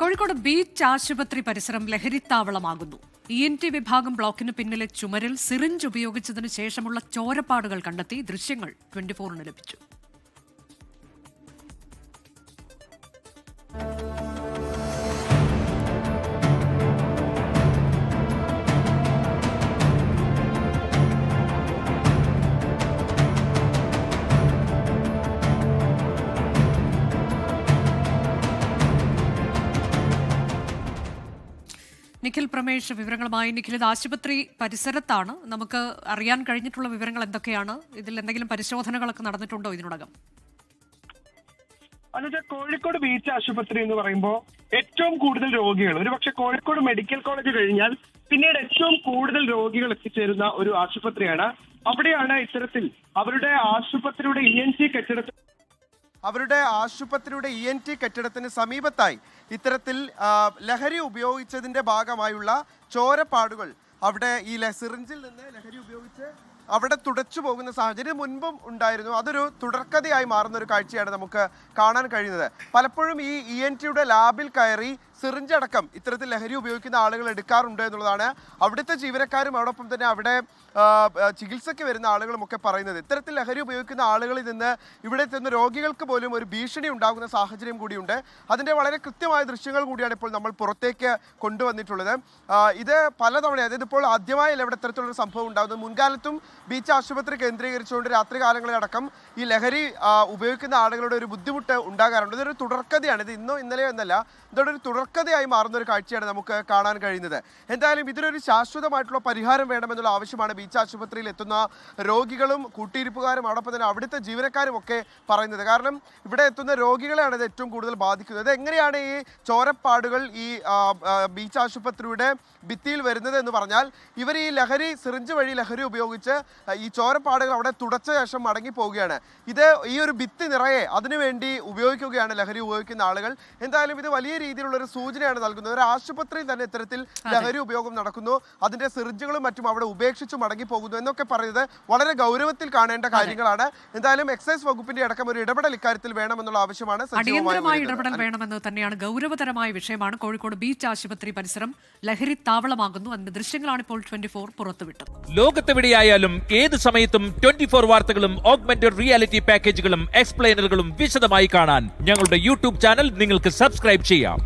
Kozhikode beach ആശുപത്രി പരിസരം ലഹരിത്താവളമാകുന്നു. E N T വിഭാഗം ബ്ലോക്കിന് പിന്നിലെ ചുമരിൽ സിറിഞ്ച് ഉപയോഗിച്ചതിനു ശേഷമുള്ള ചോരപ്പാടുകൾ കണ്ടെത്തി ദൃശ്യങ്ങൾ ട്വന്റി ഫോറിന് ലഭിച്ചു. നിഖിൽ പ്രമേഷ് വിവരങ്ങളുമായി നിഖിൽ ഇത് ആശുപത്രി പരിസരത്താണ്. നമുക്ക് അറിയാൻ കഴിഞ്ഞിട്ടുള്ള വിവരങ്ങൾ എന്തൊക്കെയാണ്? ഇതിൽ എന്തെങ്കിലും പരിശോധനകളൊക്കെ നടന്നിട്ടുണ്ടോ ഇതിനോടകം? അല്ല കോഴിക്കോട് ബീച്ച് ആശുപത്രി എന്ന് പറയുമ്പോൾ ഏറ്റവും കൂടുതൽ രോഗികൾ ഒരുപക്ഷെ കോഴിക്കോട് മെഡിക്കൽ കോളേജ് കഴിഞ്ഞാൽ പിന്നീട് ഏറ്റവും കൂടുതൽ രോഗികൾ എത്തിച്ചേരുന്ന ഒരു ആശുപത്രിയാണ്. അവിടെയാണ് ഇത്തരത്തിൽ അവരുടെ ആശുപത്രിയുടെ ഇ എൻ സി കെട്ടിടത്തിൽ അവരുടെ ആശുപത്രിയുടെ ഇ എൻ ടി കെട്ടിടത്തിന് സമീപത്തായി ഇത്തരത്തിൽ ലഹരി ഉപയോഗിച്ചതിന്റെ ഭാഗമായുള്ള ചോരപ്പാടുകൾ അവിടെ ഈ സിറിഞ്ചിൽ നിന്ന് ലഹരി ഉപയോഗിച്ച് അവിടെ തുടച്ചു പോകുന്ന സാഹചര്യം മുൻപും ഉണ്ടായിരുന്നു. അതൊരു തുടർക്കഥയായി മാറുന്ന ഒരു കാഴ്ചയാണ് നമുക്ക് കാണാൻ കഴിയുന്നത്. പലപ്പോഴും ഈ ഇ എൻ ടിയുടെ ലാബിൽ കയറി സിറിഞ്ച് അടക്കം ഇത്തരത്തിൽ ലഹരി ഉപയോഗിക്കുന്ന ആളുകൾ എടുക്കാറുണ്ട് എന്നുള്ളതാണ് അവിടുത്തെ ജീവനക്കാരും അതോടൊപ്പം തന്നെ അവിടെ ചികിത്സയ്ക്ക് വരുന്ന ആളുകളും ഒക്കെ പറയുന്നത്. ഇത്തരത്തിൽ ലഹരി ഉപയോഗിക്കുന്ന ആളുകളിൽ നിന്ന് ഇവിടെ എത്തുന്ന രോഗികൾക്ക് പോലും ഒരു ഭീഷണി ഉണ്ടാകുന്ന സാഹചര്യം കൂടിയുണ്ട്. അതിന്റെ വളരെ കൃത്യമായ ദൃശ്യങ്ങൾ കൂടിയാണ് ഇപ്പോൾ നമ്മൾ പുറത്തേക്ക് കൊണ്ടുവന്നിട്ടുള്ളത്. ഇത് പലതവണ അതായത് ഇപ്പോൾ ആദ്യമായല്ല ഇവിടെ ഇത്തരത്തിലുള്ള സംഭവം ഉണ്ടാകുന്നത്. മുൻകാലത്തും ബീച്ച് ആശുപത്രി കേന്ദ്രീകരിച്ചുകൊണ്ട് രാത്രി കാലങ്ങളിലടക്കം ഈ ലഹരി ഉപയോഗിക്കുന്ന ആളുകളുടെ ഒരു ബുദ്ധിമുട്ട് ഉണ്ടാകാറുണ്ട്. ഇതൊരു തുടർക്കഥയാണ്. ഇത് ഇന്നോ ഇന്നലെയോ എന്നല്ല ഇതോടെ ഒരു തുടർക്കഥയായി മാറുന്ന ഒരു കാഴ്ചയാണ് നമുക്ക് കാണാൻ കഴിയുന്നത്. എന്തായാലും ഇതിനൊരു ശാശ്വതമായിട്ടുള്ള പരിഹാരം വേണമെന്നുള്ള ആവശ്യമാണ് ബീച്ച് ആശുപത്രിയിൽ എത്തുന്ന രോഗികളും കൂട്ടിയിരിപ്പുകാരും അതോടൊപ്പം തന്നെ അവിടുത്തെ ജീവനക്കാരും ഒക്കെ പറയുന്നത്. കാരണം ഇവിടെ എത്തുന്ന രോഗികളെയാണ് ഇത് ഏറ്റവും കൂടുതൽ ബാധിക്കുന്നത്. എങ്ങനെയാണ് ഈ ചോരപ്പാടുകൾ ഈ ബീച്ച് ആശുപത്രിയുടെ ഭിത്തിയിൽ വരുന്നത് എന്ന് പറഞ്ഞാൽ ഇവർ ഈ ലഹരി സിറിഞ്ച് വഴി ലഹരി ഉപയോഗിച്ച് ഈ ചോരപ്പാടുകൾ അവിടെ തുടച്ച ശേഷം മടങ്ങി പോവുകയാണ്. ഇത് ഈ ഒരു ഭിത്തി നിറയെ അതിനുവേണ്ടി ഉപയോഗിക്കുകയാണ് ലഹരി ഉപയോഗിക്കുന്ന ആളുകൾ. എന്തായാലും ഇത് വലിയ രീതിയിലുള്ള ഒരു സൂചനയാണ് നൽകുന്നത്. ഒരു ആശുപത്രിയിൽ തന്നെ ഇത്തരത്തിൽ ലഹരി ഉപയോഗം നടക്കുന്നു. അതിന്റെ സിറിഞ്ചുകളും മറ്റും അവിടെ ഉപേക്ഷിച്ച് മടങ്ങി പോകുന്നു എന്നൊക്കെ പറയുന്നത് വളരെ ഗൗരവത്തിൽ കാണേണ്ട കാര്യങ്ങളാണ്. എന്തായാലും എക്സൈസ് വകുപ്പിന്റെ അടക്കം ഒരു ഇടപെടൽ ഇക്കാര്യത്തിൽ വേണമെന്നുള്ള ആവശ്യമാണ് അടിയന്തരമായ. ഇടപെടൽ വേണമെന്ന് തന്നെയാണ് ഗൗരവതരമായ വിഷയമാണ് കോഴിക്കോട് ബീച്ച് ആശുപത്രി പരിസരം ലഹരി താവളമാകുന്നു അതിന്റെ ദൃശ്യങ്ങളാണ് ഇപ്പോൾ ട്വന്റി ഫോർ പുറത്തുവിട്ടത്. ലോകത്തെവിടെയായാലും ഏത് സമയത്തും ട്വന്റി ഫോർ വാർത്തകളും ഓഗ്മെന്റഡ് റിയാലിറ്റി പാക്കേജുകളും എക്സ്പ്ലെയിനറുകളും വിശദമായി കാണാൻ ഞങ്ങളുടെ യൂട്യൂബ് ചാനൽ നിങ്ങൾക്ക് സബ്സ്ക്രൈബ് ചെയ്യാം.